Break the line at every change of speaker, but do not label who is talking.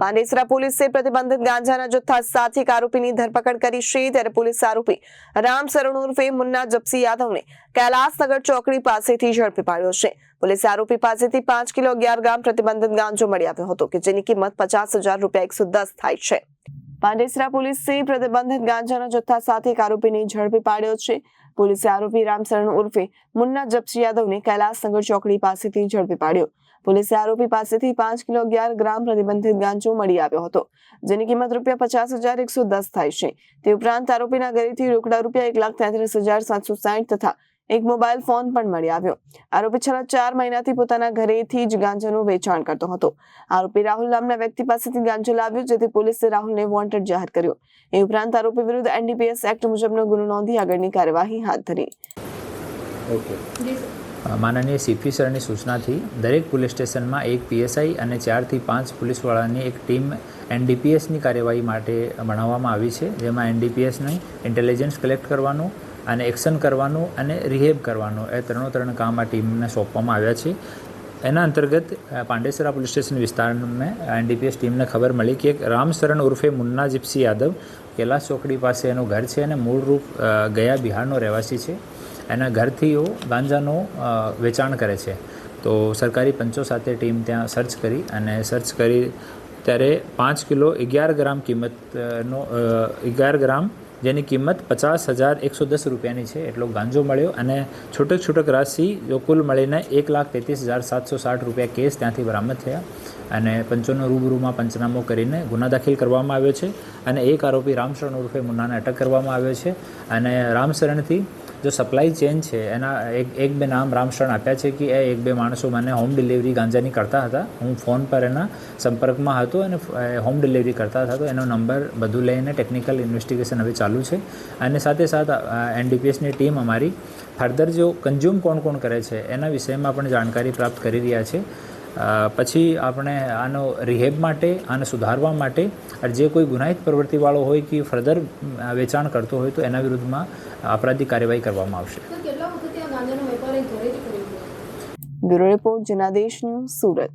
પાંડેસરા પોલીસે પ્રતિબંધિત ગાંજાના જથ્થા સાથે આરોપીની ધરપકડ કરી છે, ત્યારે પોલીસ આરોપી રામ સરણ ઉર્ફે મુન્ના જપસી યાદવને કૈલાસનગર ચોકડી પાસેથી ઝડપી પાડ્યો છે. પોલીસે આરોપી પાસેથી પાંચ કિલો અગિયાર ગ્રામ પ્રતિબંધિત ગાંજો મળી આવ્યો હતો, કે જેની કિંમત પચાસ હજાર રૂપિયા એકસો દસ થાય છે. પાંડેસરા પોલીસે પ્રતિબંધિત ગાંજાના જથ્થા સાથે એક આરોપીને ઝડપી પાડ્યો છે. પોલીસે આરોપી રામસરણ ઉર્ફે મુન્ના જપસી યાદવને કૈલાસનગર ચોકડી પાસેથી ઝડપી પાડ્યો. પોલીસે આરોપી પાસેથી પાંચ કિલો અગિયાર ગ્રામ પ્રતિબંધિત ગાંજો મળી આવ્યો હતો, જેની કિંમત રૂપિયા પચાસ હજાર એકસો દસ થાય છે. તે ઉપરાંત આરોપીના ઘરેથી રોકડા રૂપિયા એક લાખ તેત્રીસ હજાર સાતસો સાઠ તથા એક મોબાઈલ ફોન પણ મળી આવ્યો. આરોપી છેલ્લા ચાર મહિનાથી પોતાના ઘરેથી જ ગાંજાનું વેચાણ કરતો હતો. આરોપી રાહુલ નામના વ્યક્તિ પાસેથી ગાંજો લાવ્યો જેથી પોલીસે રાહુલને વોન્ટેડ જાહેર કર્યો. એ ઉપરાંત આરોપી વિરુદ્ધ એનડીપીએસ એક્ટ મુજબનો ગુનો નોંધી આગળની કાર્યવાહી હાથ ધરી.
ઓકે. માનનીય સીપી સરની સૂચનાથી દરેક પોલીસ સ્ટેશનમાં એક પીએસઆઈ અને ચારથી પાંચ પોલીસવાળાની એક ટીમ એનડીપીએસની કાર્યવાહી માટે બનાવવામાં આવી છે જેમાં એનડીપીએસની ઇન્ટેલિજન્સ કલેક્ટ કરવાનું અને એક્શન કરવાનું અને રિહેબ કરવાનું. એ ત્રણો ત્રણ કામ આ ટીમને સોંપવામાં આવ્યા છે. એના અંતર્ગત પાંડેસરા પોલીસ સ્ટેશન વિસ્તારમાં એનડીપીએસ ટીમને ખબર મળી કે એક રામશરણ ઉર્ફે મુન્ના જીપ્સી યાદવ કેલાસ ચોકડી પાસે એનું ઘર છે અને મૂળરૂપ ગયા બિહારનો રહેવાસી છે. એના ઘરથી એ ગાંજાનો વેચાણ કરે છે. તો સરકારી પંચો સાથે ટીમ ત્યાં સર્ચ કરી અને સર્ચ કરી ત્યારે પાંચ કિલો અગિયાર ગ્રામ કિંમતનો અગિયાર ગ્રામ જેની કિંમત પચાસ હજાર એકસો દસ રૂપિયાની છે. એટલો ગાંજો મળ્યો અને છૂટક છૂટક રાશિ જો કુલ મળીને એક લાખ તેત્રીસ હજાર સાતસો સાઠ રૂપિયા કેસ ત્યાંથી બરામદ થયા. અને પંચોનો રૂબરૂમાં પંચનામો કરીને ગુના દાખલ કરવામાં આવ્યો છે અને એક આરોપી રામશરણ ઉર્ફે મુન્નાને અટક કરવામાં આવ્યો છે. અને રામશરણથી જો સપ્લાય ચેન છે, એના એક એક બે નામ રામશરણ આપ્યા છે કે એ એક બે માણસો મને હોમ ડિલિવરી ગાંજાની કરતા હતા. હું ફોન પર એના સંપર્કમાં હતો અને હોમ ડિલિવરી કરતા હતા તો એનો નંબર બધું લઈને ટેકનિકલ ઇન્વેસ્ટિગેશન હવે ચાલુ છે. અને સાથે સાથે એનડીપીએસની ટીમ અમારી ફર્ધર જો કન્ઝ્યુમ કોણ કોણ કરે છે, એના વિષયમાં પણ જાણકારી પ્રાપ્ત કરી રહ્યા છે. પછી આપણે આનો રિહેબ માટે આને સુધારવા માટે અને જે કોઈ ગુનાહિત પ્રવૃત્તિવાળો હોય કે ફર્ધર વેચાણ કરતો હોય તો એના વિરુદ્ધમાં અપરાધી કાર્યવાહી કરવામાં આવશે.
Bureau report Janadesh news Surat.